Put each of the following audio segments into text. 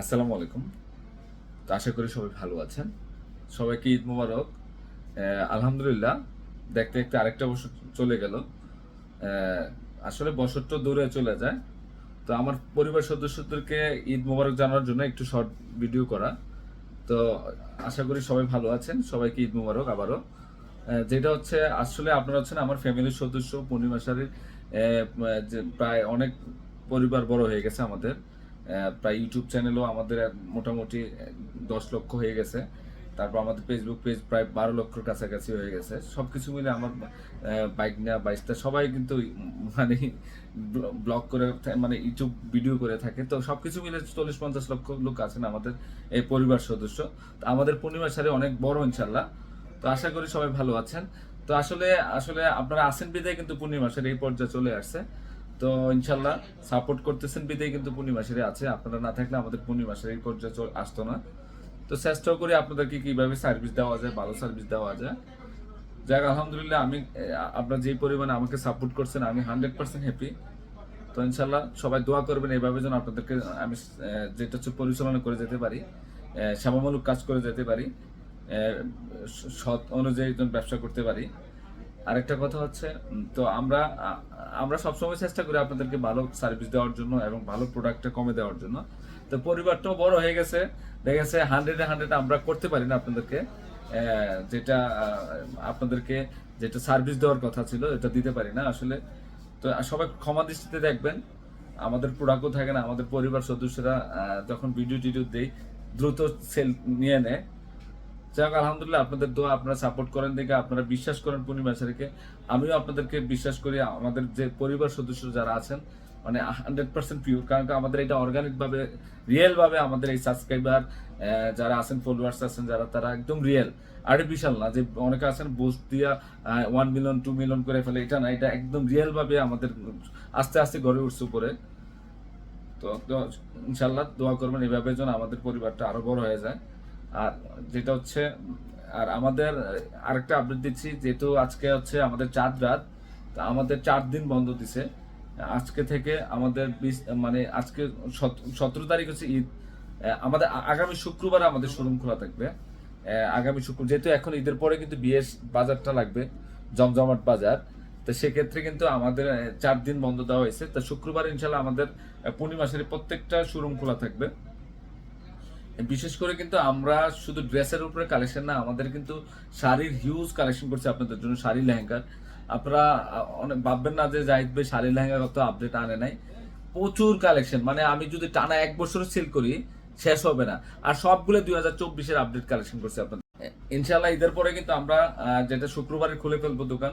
আসসালামু আলাইকুম। তো আশা করি সবাই ভালো আছেন। সবাইকে ঈদ মোবারক। আলহামদুলিল্লাহ, দেখতে দেখতে আরেকটা বছর চলে গেল। আসলে বছরটা দূরে চলে যায়। তো আমার পরিবার সদস্যদেরকে ঈদ মোবারক জানার জন্য একটু শর্ট ভিডিও করা। তো আশা করি সবাই ভালো আছেন। সবাইকে ঈদ মোবারক আবারও। যেটা হচ্ছে, আসলে আপনারা হচ্ছেন আমার ফ্যামিলির সদস্য। পূর্ণিমা যে প্রায় অনেক পরিবার বড় হয়ে গেছে আমাদের। প্রায় ইউটিউব চ্যানেলও আমাদের মোটামুটি দশ লক্ষ হয়ে গেছে। তারপর আমাদের ফেসবুক পেজ প্রায় বারো লক্ষর কাছাকাছি হয়ে গেছে। সব কিছু মিলে আমার বাইক নেওয়া বাইশটা সবাই কিন্তু মানে ব্লগ করে মানে ইউটিউব ভিডিও করে থাকে। তো সব কিছু মিলে চল্লিশ পঞ্চাশ লক্ষ লোক আছেন আমাদের এই পরিবার সদস্য। তো আমাদের পূর্ণিমা সারে অনেক বড় ইনশাল্লাহ তো আশা করি সবাই ভালো আছেন। তো আসলে আসলে আপনারা আসেন বিদায় কিন্তু পূর্ণিমা সারে এই পর্যায়ে চলে আসছে। তো ইনশাল্লাহ সাপোর্ট করতেছেন, বিদায় কিন্তু পূর্ণিমা সেরে আছে। আপনারা না থাকলে আমাদের পূর্ণিমা সেরে এই পর্যায়ে আসতো না। তো চেষ্টাও করি আপনাদেরকে কীভাবে সার্ভিস দেওয়া যায়, ভালো সার্ভিস দেওয়া যায়। যাক, আলহামদুলিল্লাহ আমি আপনারা যে পরিমাণে আমাকে সাপোর্ট করছেন, আমি হান্ড্রেড পার্সেন্ট হ্যাপি তো ইনশাল্লাহ সবাই দোয়া করবেন এইভাবে যেন আপনাদেরকে আমি যেটা হচ্ছে পরিচালনা করে যেতে পারি সেবামূলক কাজ করে যেতে পারি সৎ অনুযায়ী ব্যবসা করতে পারি। আরেকটা কথা হচ্ছে তো আমরা আমরা সবসময় চেষ্টা করি আপনাদেরকে ভালো সার্ভিস দেওয়ার জন্য এবং ভালো প্রোডাক্টটা কমে দেওয়ার জন্য। তো পরিবারটাও বড় হয়ে গেছে, দেখা গেছে হান্ড্রেডে হান্ড্রেড আমরা করতে পারি না আপনাদেরকে যেটা আপনাদেরকে যেটা সার্ভিস দেওয়ার কথা ছিল এটা দিতে পারি না আসলে। তো সবাই ক্ষমা দৃষ্টিতে দেখবেন, আমাদের প্রোডাক্টও থাকে না, আমাদের পরিবার সদস্যরা যখন ভিডিও টিডিও দেই দ্রুত সেল নিয়ে নেয়। যাক, আলহামদুলিল্লাহ, আপনাদের দোয়া আপনারা সাপোর্ট করেন দেখে আপনারা বিশ্বাস করেন পূর্ণিমা স্যারকে আমিও আপনাদেরকে বিশ্বাস করি, আমাদের যে পরিবার সদস্য যারা আছেন মানে হান্ড্রেড পার্সেন্ট পিওর কারণ আমাদের এটা অর্গানিক ভাবে রিয়েল ভাবে আমাদের এই সাবস্ক্রাইবার যারা আছেন ফলোয়ার্স আছেন, যারা তারা একদম রিয়েল আর্টিফিশিয়াল না, যে অনেকে আছেন বুস্ট দিয়া ওয়ান মিলিয়ন টু মিলিয়ন করে ফেলে, এটা না, এটা একদম রিয়েল ভাবে আমাদের আস্তে আস্তে গড়ে উঠছে উপরে। তো ইনশাল্লাহ দোয়া করবেন, এভাবে যেন আমাদের পরিবারটা আরও বড় হয়ে যায়। আর যেটা হচ্ছে, আর আমাদের আরেকটা আপডেট দিচ্ছি, যেহেতু আজকে হচ্ছে আমাদের চাঁদ রাত, তা আমাদের চার দিন বন্ধ দিছে। আজকে থেকে আমাদের বিশ মানে আজকে সতেরো তারিখ হচ্ছে ঈদ। আমাদের আগামী শুক্রবার আমাদের শোরুম খোলা থাকবে। আগামী শুক্র, যেহেতু এখন ঈদের পরে কিন্তু বিয়ের বাজারটা লাগবে, জমজমাট বাজার, তো সেক্ষেত্রে কিন্তু আমাদের চার দিন বন্ধ দেওয়া হয়েছে। তো শুক্রবার ইনশাল্লাহ আমাদের পূর্ণিমাসের প্রত্যেকটা শোরুম খোলা থাকবে। বিশেষ করে কিন্তু আমরা শুধু ড্রেসের উপরে কালেকশন না, আমাদের কিন্তু শাড়ির হিউজ কালেকশন করছে আপনাদের জন্য শাড়ি লেহেঙ্গার। আপনারা অনেক ভাববেন না যে জাহিদ ভাই শাড়ি লেহেঙ্গা কত আপডেট আনে নাই। প্রচুর কালেকশন মানে আমি যদি টানা এক বছর সেল করি, শেষ হবে না। আর সবগুলো দুই হাজার চব্বিশের আপডেট কালেকশন করছে আপনাদের। ইনশাল্লাহ ঈদের পরে কিন্তু আমরা যেটা শুক্রবারে খুলে ফেলব দোকান,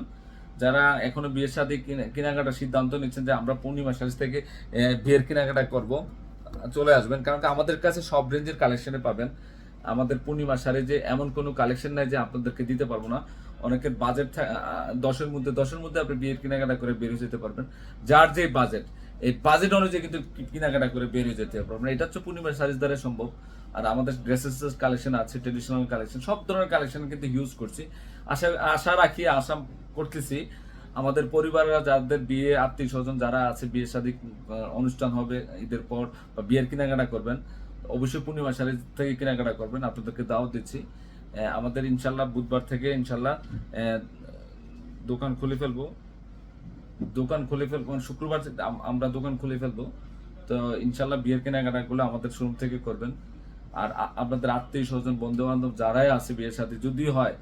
যারা এখনও বিয়ের সাথে কেনাকাটার সিদ্ধান্ত নিচ্ছেন যে আমরা পূর্ণিমা সাজ থেকে বিয়ের কেনাকাটা করব চলে আসবেন, কারণ আমাদের কাছে সব রেঞ্জের কালেকশনে পাবেন। আমাদের পূর্ণিমা সারে যে এমন কোনো কালেকশন নাই যে আপনাদেরকে দিতে পারব না। অনেকের বাজেট দশের মধ্যে দশের মধ্যে আপনি বিয়ের কেনাকাটা করে বেরিয়ে যেতে পারবেন। যার যে বাজেট এই বাজেট অনুযায়ী কিন্তু কেনাকাটা করে বেরিয়ে যেতে পারবেন। এটা হচ্ছে পূর্ণিমা সারিজ দ্বারা সম্ভব। আর আমাদের ড্রেসেস কালেকশন আছে ট্রেডিশনাল কালেকশন সব ধরনের কালেকশন কিন্তু ইউজ করছি। আশা আশা রাখি, আশা করতেছি আমাদের পরিবাররা যাদের বিয়ে, আত্মীয় স্বজন যারা আছে, বিয়ে শাদী অনুষ্ঠান হবে ঈদের পর বা বিয়ের কেনাকাটা করবেন, অবশ্যই পূর্ণিমা শাড়ি থেকে কেনাকাটা করবেন, আপনাদেরকে দাওয়াত দিচ্ছি। আমাদের ইনশাল্লাহ বুধবার থেকে ইনশাল্লাহ দোকান খুলে ফেলব। দোকান খুলে ফেলব মানে শুক্রবার আমরা দোকান খুলে ফেলব। তো ইনশাল্লাহ বিয়ের কেনাকাটাগুলো আমাদের শোরুম থেকে করবেন। আর আপনাদের আত্মীয় স্বজন বন্ধু বান্ধব যারাই আছে বিয়ের সাথে যদি হয়,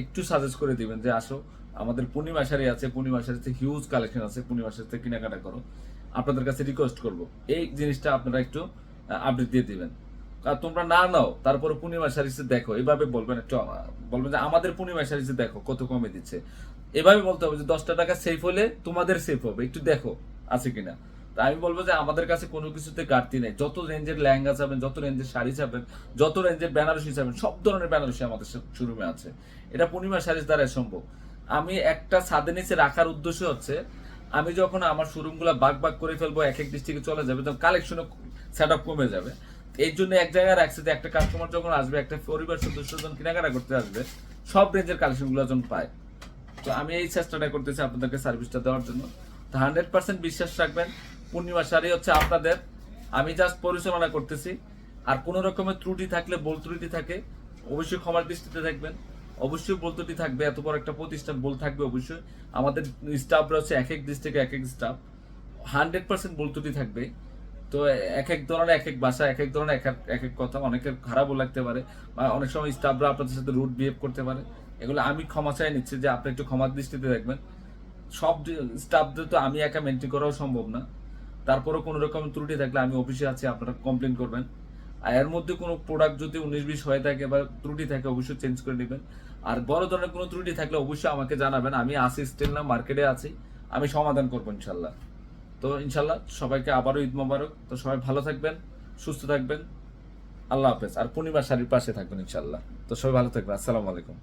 একটু সাজেস্ট করে দিবেন যে আসো। আমাদের পূর্ণিমা শাড়ি আছে, পূর্ণিমা শাড়িতে হিউজ কালেকশন আছে, পূর্ণিমা শাড়িতে কেনাকাটা করো। আপনাদের কাছে রিকোয়েস্ট করব, এই জিনিসটা আপনারা একটু আপডেট দিয়ে দিবেন। আর তোমরা না নাও, তারপরে পূর্ণিমা শাড়িতে দেখো, এভাবে বলবেন একটু বলবেন যে আমাদের পূর্ণিমা শাড়িতে দেখো, কত কমে দিচ্ছে। এভাবে বলতে হবে যে দশটা টাকা সেফ হলে তোমাদের সেফ হবে, একটু দেখো, আছে কিনা। তা আমি বলব যে আমাদের কাছে কোনো কিছুতে ঘাটতি নেই, যত রেঞ্জের লেহেঙ্গা চাবেন যত রেঞ্জের শাড়ি চাবেন যত রেঞ্জের বেনারসি চাবেন সব ধরনের বেনারসি আমাদের শোরুমে আছে। এটা পূর্ণিমা শাড়ির দ্বারাই সম্ভব। আমি একটা ছাদের নিচে রাখার উদ্দেশ্য হচ্ছে, আমি যখন আমার শোরুমগুলো বাগ বাগ করে ফেলব এক এক ডিস্ট্রিক্টে চলে যাবে, তখন কালেকশনও সেট আপ কমে যাবে। এর জন্য এক জায়গায় রাখছে যে একটা কাস্টমার যখন আসবে, একটা পরিবার সদস্য যখন কেনাকাটা করতে আসবে, সব রেঞ্জের কালেকশনগুলো যখন পায়। তো আমি এই চেষ্টাটা করতেছি আপনাদেরকে সার্ভিসটা দেওয়ার জন্য। তো হান্ড্রেড পার্সেন্ট বিশ্বাস রাখবেন, পূর্ণিমা শাড়ি হচ্ছে আপনাদের। আমি জাস্ট পরিচালনা করতেছি। আর কোনো রকমের ত্রুটি থাকলে বল ত্রুটি থাকে, অবশ্যই ক্ষমার দৃষ্টিতে দেখবেন। অবশ্যই বল ত্রুটি থাকবে, এত বড় একটা প্রতিষ্ঠান বল থাকবে অবশ্যই। আমাদের স্টাফরা হচ্ছে এক এক ডিস্ট্রিক্টে এক এক স্টাফ হান্ড্রেড পার্সেন্ট বল ত্রুটি থাকবে। তো এক এক ধরনের এক এক ভাষা, এক এক ধরনের এক- এক এক কথা, অনেকের খারাপও লাগতে পারে বা অনেক সময় স্টাফরা আপনাদের সাথে রুট বিহেভ করতে পারে। এগুলো আমি ক্ষমা চাই নিচ্ছি যে আপনি একটু ক্ষমার দৃষ্টিতে দেখবেন। সব স্টাফদের তো আমি একা মেনটেন করাও সম্ভব না। তারপরেও কোনো রকম ত্রুটি থাকলে আমি অফিসে আছি, আপনারা কমপ্লেন করবেন। আর এর মধ্যে কোনো প্রোডাক্ট যদি উনিশ বিশ হয়ে থাকে বা ত্রুটি থাকে, অবশ্যই চেঞ্জ করে নেবেন। আর বড় ধরনের কোনো ত্রুটি থাকলে অবশ্যই আমাকে জানাবেন। আমি আসি স্টিল না মার্কেটে আছি। আমি সমাধান করব ইনশাল্লাহ তো ইনশাল্লাহ সবাইকে আবারও ঈদ মোবারক। তো সবাই ভালো থাকবেন, সুস্থ থাকবেন। আল্লাহ হাফেজ। আর পূর্ণিমা শাড়ির পাশে থাকবেন ইনশাল্লাহ তো সবাই ভালো থাকবেন। আসসালামু আলাইকুম।